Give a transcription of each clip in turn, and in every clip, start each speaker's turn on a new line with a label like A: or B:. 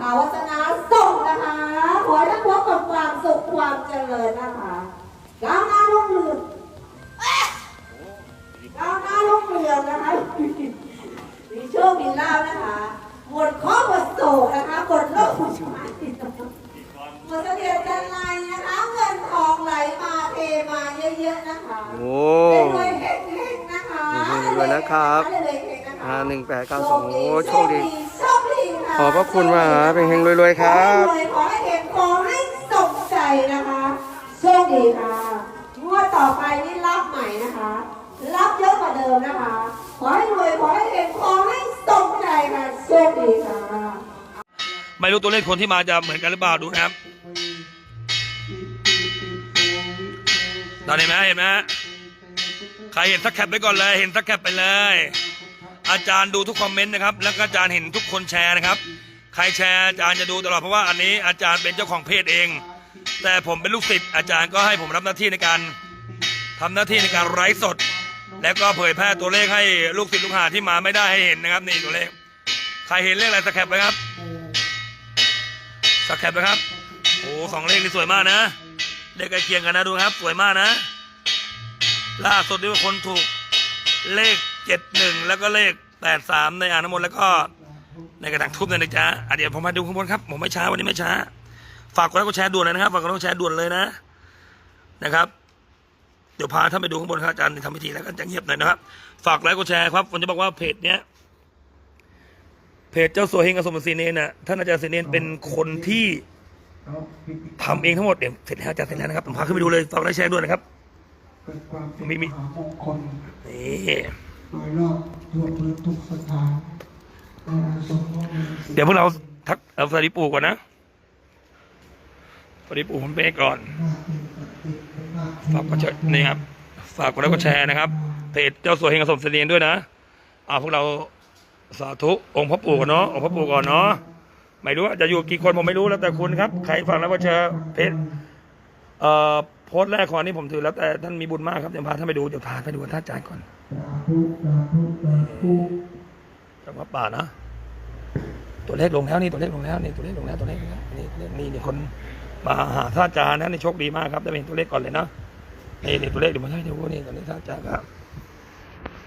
A: ภาวาสนาสุขนะคะ ขอให้ท่านพบกับความสุขความเจริญนะคะก้าวหน้ารุ่งเรืองก้าวหน้ารุ่งเรืองนะคะ มีโชค มีลาภนะคะ หมดข้อหมดโศกนะคะ หมดโรคหมดภัยหมดเสถียรจันไรนะคะ เงินทองไหลมาเทมาเยอะๆนะคะ
B: โอ้
A: รวยๆเฮงๆนะคะ
B: รวยๆนะครับ
A: รวยๆเฮงๆนะคะ
B: ห้าหนึ่งแปดเก้าสองโอ้โชคดี
A: โชคดีค่ะ
B: ขอบพระคุณมากครับเฮงๆรวยๆครับ
A: ขอให้รวยขอให้เห็นขอให้สมใจนะคะโชคดีค่ะงวดต่อไปนี่รับใหม่นะคะ รับเยอะกว่าเดิมนะคะ ขอให้รวยขอให้เห็นขอให้สมใจค่ะโชคดีค่ะ
C: ไม่รู้ตัวเลขคนที่มาจะเหมือนกันหรือเปล่าดูนะครับตอนเห็นไหมเห็นไหมใครเห็นสักแคปไปก่อนเลย เห็นสักแคปไปเลย อาจารย์ดูทุกคอมเมนต์นะครับ แล้วก็อาจารย์เห็นทุกคนแชร์นะครับ ใครแชร์อาจารย์จะดูตลอดเพราะว่าอันนี้อาจารย์เป็นเจ้าของเพจเอง แต่ผมเป็นลูกศิษย์อาจารย์ก็ให้ผมรับหน้าที่ในการทำหน้าที่ในการไลฟ์สด แล้วก็เผยแพร่ตัวเลขให้ลูกศิษย์ลูกหาที่มาไม่ได้ให้เห็นนะครับนี่ตัวเลข ใครเห็นเลขอะไรสักแคปไปครับสักแคปนะครับโอ้สองเลขนี่สวยมากนะเลขใกล้เคียงกันนะดูครับ สวยมากนะ ล่าสุดนี่ว่าคนถูกเลข เจ็ดหนึ่งแล้วก็เลขแปดสามในอ่างน้ำมนต์แล้วก็ในกระถางทุบเนี่ยนะจ๊ะอะเดี๋ยวผมมาดูข้างบนครับผมไม่ช้าวันนี้ไม่ช้า ฝากกดไลค์กดแชร์ด่วนเลยนะครับฝากกดไลค์กดแชร์ด่วนเลยนะนะครับ เดี๋ยวพาท่านไปดูข้างบนครับอาจารย์ทำพิธีแล้วกันจะเงียบหน่อยนะครับ ฝากไลค์กดแชร์ครับผมจะบอกว่าเพจเนี้ยเพจเจ้าสัวเฮงกับสมศรีเนนน่ะท่านอาจารย์ศรีเนนเป็นคนที่ทำเองทั้งหมดเดี๋ยวเสร็จแล้วอาจารย์เสร็จแล้วนะครับผมพาขึ้นไปดูเลยฝากไลค์แชร์ด้วยนะครับ
D: เป็นความเป็น
C: มีมี
D: มหามงคล
C: นี่
D: โดยรอบทั่วพื้นทุกสถาน
C: เดี๋ยวพวกเราทักเอาสวัสดีปูก่อนนะสวัสดีปู่ผมเป้ก่อนฝากกดแชร์นี่ครับฝากกดไลค์กดแชร์นะครับเพจเจ้าสัวเฮงกับสมศรีเนด้วยนะอ่าพวกเราสาธุองค์พระปู่ก่อนเนาะองค์พระปู่ก่อนเนาะไม่รู้ว่าจะอยู่กี่คนผมไม่รู้แล้วแต่คุณครับ ใครฟังแล้วก็แชร์เพจเอ่อ โพสต์แรกขอนี้ผมถือแล้วแต่ท่านมีบุญมากครับเดี๋ยวพาท่านไปดูเดี๋ยวพาไปดูท่านอาจารย์ก่อน
D: สาธุสาธุสาธุ
C: จังหวัดป่านะตัวเลขลงแล้วนี่ตัวเลขลงแล้วนี่ตัวเลขลงแล้วตัวเลขลงแล้วนี่นี่นี่คนมาหาท่านอาจารย์นะนี่โชคดีมากครับได้เห็นตัวเลขก่อนเลยนะนี่นี่ตัวเลขเดี๋ยวมาให้ดูนี่ตอนนี้ท่านอาจารย์ก็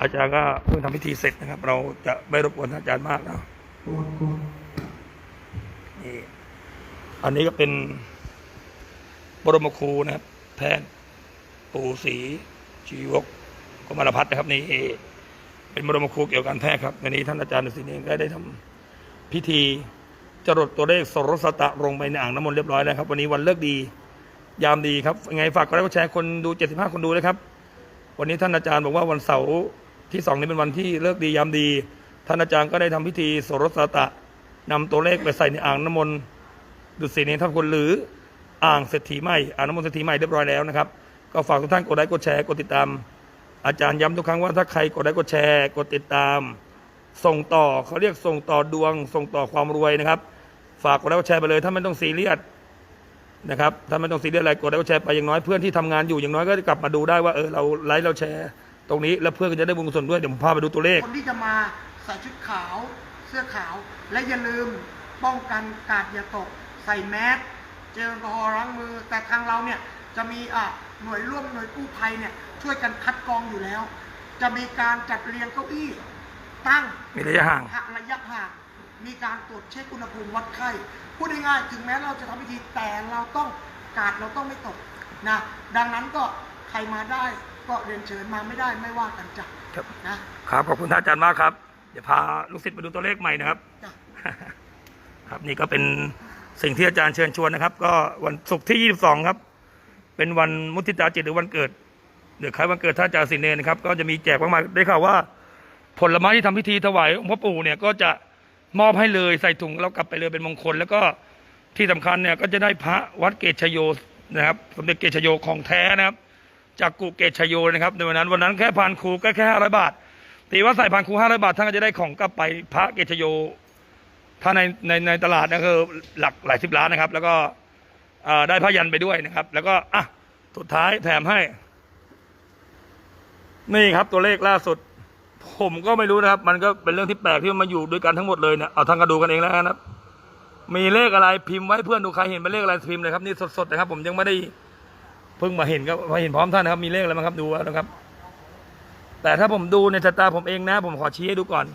C: อาจารย์ก็เพิ่งทำพิธีเสร็จนะครับ เราจะไม่รบกวนท่านอาจารย์มากนะนี่อันนี้ก็เป็นบรมครูนะครับ แพทย์ปู่ศรีชีวกกมารพัฒนนะครับนี่เป็นบรมครูเกี่ยวกับการแพทย์ครับวันนี้ท่านอาจารย์ฤาษีเองก็ได้ทำพิธีจรดตัวเลขสรสตะลงไปในอ่างน้ำมนต์เรียบร้อยแล้วครับ วันนี้วันเลิกดี ยามดีครับยังไงฝากกดไลค์กดแชร์คนดู 75 คนดูนะครับ วันนี้ท่านอาจารย์บอกว่าวันเสาร์ที่สองนี้เป็นวันที่เลิกดียามดี ท่านอาจารย์ก็ได้ทำพิธีสรสตะนำตัวเลขไปใส่ในอ่างน้ำมนต์ดุสิตเนรท่านคนหรือ อ่างเศรษฐีใหม่อ่างน้ำมนต์เศรษฐีใหม่เรียบร้อยแล้วนะครับ ก็ฝากทุกท่านกดไลค์กดแชร์กดติดตาม อาจารย์ย้ำทุกครั้งว่าถ้าใครกดไลค์กดแชร์กดติดตาม ส่งต่อเขาเรียกส่งต่อดวง ส่งต่อความรวยนะครับ ฝากกดไลค์กดแชร์ไปเลยถ้าไม่ต้องซีเรียสนะครับถ้าไม่ต้องซีเรียสอะไรกดไลค์กดแชร์ไปอย่างน้อยเพื่อนที่ทำงานอยู่อย่างน้อยก็กลับมาดูได้ว่าเออเราไลค์เราแชร์ตรงนี้แล้วเพื่อนก็จะได้บุญกุศลด้วยเดี๋ยวผมพาไปดูตัวเลข
E: คนที่จะมาใส่ชุดขาว เสื้อขาว และอย่าลืมป้องกันกาดอย่าตก ใส่แมส เจลแอลกอฮอล์ล้างมือ แต่ทางเราเนี่ยจะมีอะหน่วยร่วมหน่วยกู้ภัยเนี่ยช่วยกันคัดกรองอยู่แล้ว จะมีการจัดเรียงเก้าอี้ตั้ง
C: มีระยะห่าง
E: หักระยะห่างมีการตรวจเช็คอุณหภูมิวัดไข้พูดง่ายๆถึงแม้เราจะทำพิธีแต่เราต้องกาดเราต้องไม่ตกนะดังนั้นก็ใครมาได้ก็เรียนเชิญมาไม่ได้ไม่ว่ากันจ้ะ
C: ครับ
E: นะ ครับ
C: ขอบคุณท่านอาจารย์มากครับ เดี๋ยวพาลูกศิษย์ไปดูตัวเลขใหม่นะครับ
E: จ้ะ
C: ครับนี่ก็เป็น สิ่งที่อาจารย์เชิญชวนนะครับ ก็วันศุกร์ที่ 22 ครับ เป็นวันมุทิตาจิตหรือวันเกิดหรือคล้ายวันเกิดท่านอาจารย์สินเนรนะครับ ก็จะมีแจกมากมายได้ข่าวว่า ผลไม้ที่ทำพิธีถวายองค์พระปู่เนี่ยก็จะมอบให้เลยใส่ถุงแล้วกลับไปเลยเป็นมงคล แล้วก็ที่สำคัญเนี่ยก็จะได้พระวัดเกตชโยนะครับ สมเด็จเกตชโยของแท้นะครับ จากกุเกตชโยนะครับ ในวันนั้นวันนั้นแค่พันครูก็แค่ห้าร้อยบาทตีว่าใส่พันครูห้าร้อยบาทท่านก็จะได้ของกลับไปพระเกตชโย ถ้าในในในตลาดนะคือหลักหลายสิบล้านนะครับ แล้วก็ได้พยันไปด้วยนะครับ แล้วก็อะสุดท้ายแถมให้ นี่ครับตัวเลขล่าสุด ผมก็ไม่รู้นะครับ มันก็เป็นเรื่องที่แปลกที่มันมาอยู่ด้วยกันทั้งหมดเลยเนี่ยเอาทางกระดูกันเองแล้วนะครับ มีเลขอะไรพิมพ์ไว้เพื่อนดูใครเห็นเป็นเลขอะไรพิมพ์เลยครับนี่สดๆนะครับ ผมยังไม่ได้เพิ่งมาเห็นก็มาเห็นพร้อมท่านนะครับ มีเลขอะไรบ้างครับดูนะครับ แต่ถ้าผมดูในชะตาผมเองนะ ผมขอชี้ให้ดูก่อน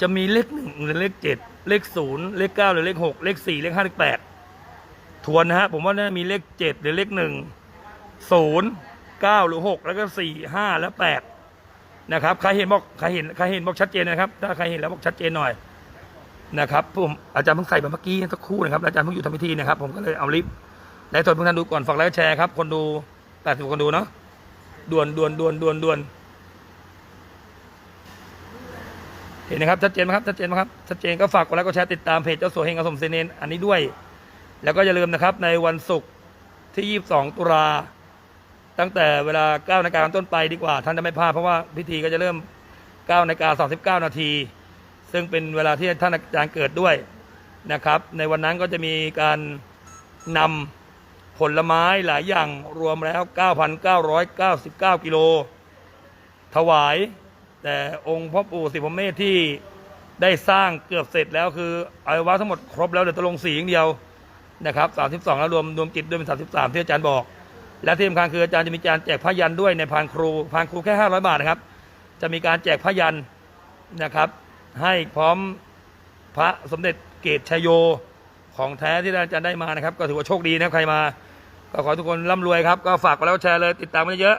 C: จะมีเลขหนึ่งหรือเลขเจ็ดเลขศูนย์เลขเก้าหรือเลขหกเลขสี่เลขห้าเลขแปดทวนนะฮะผมว่าน่ามีเลขเจ็ดหรือเลขหนึ่งศูนย์เก้าหรือหกแล้วก็สี่ห้าและแปดนะครับใครเห็นบอกใครเห็นใครเห็นบอกชัดเจนนะครับ ถ้าใครเห็นแล้วบอกชัดเจนหน่อยนะครับผมอาจารย์เพิ่งใส่ไปเมื่อกี้สักครู่นะครับอาจารย์เพิ่งอยู่ทำพิธีนะครับ ผมก็เลยเอาลิฟต์ไลฟ์สดเพิ่งท่านดูก่อนฝากไลค์แชร์ครับคนดูแปดสิบคนดูเนาะด่วนด่วนด่วนด่วนด่วน เห็นนะครับชัดเจนไหมครับชัดเจนไหมครับชัดเจนก็ฝากกดไลค์กดแชร์ติดตามเพจเจ้าสัวเฮงอสมเซเนนอันนี้ด้วย แล้วก็อย่าลืมนะครับในวันศุกร์ที่ 22 ตุลาตั้งแต่เวลา9นาฬิกาต้นไปดีกว่า ท่านจะไม่พลาดเพราะว่าพิธีก็จะเริ่ม9นาฬิกา39 นาที ซึ่งเป็นเวลาที่ท่านอาจารย์เกิดด้วยนะครับ ในวันนั้นก็จะมีการนำผลไม้หลายอย่างรวมแล้ว 9,999 กิโล ถวาย แต่องค์พ่อปู่สิบพรหมเมธที่ได้สร้างเกือบเสร็จแล้วคืออวัยวะทั้งหมดครบแล้วเดี๋ยวจะลงสีอย่างเดียวนะครับ32แล้วรวมรวมจิตด้วยเป็น33ที่อาจารย์บอก และที่สำคัญคืออาจารย์จะมีการแจกพยันด้วยในพานครูพานครูแค่500บาทนะครับ จะมีการแจกพยันนะครับ ให้พร้อมพระสมเด็จเกตชยโยของแท้ที่อาจารย์ได้มานะครับ ก็ถือว่าโชคดีนะใครมา ก็ขอทุกคนร่ำรวยครับ ก็ฝากกดไลค์กดแชร์เลยติดตามกันเยอะ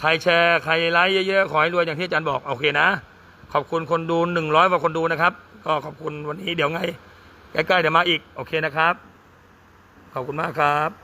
C: ใครแชร์ใครไลค์เยอะๆขอให้รวยอย่างที่อาจารย์บอกโอเคนะ ขอบคุณคนดูหนึ่งร้อยกว่าคนดูนะครับ ก็ขอบคุณวันนี้เดี๋ยวไงใกล้ๆเดี๋ยวมาอีกโอเคนะครับ ขอบคุณมากครับ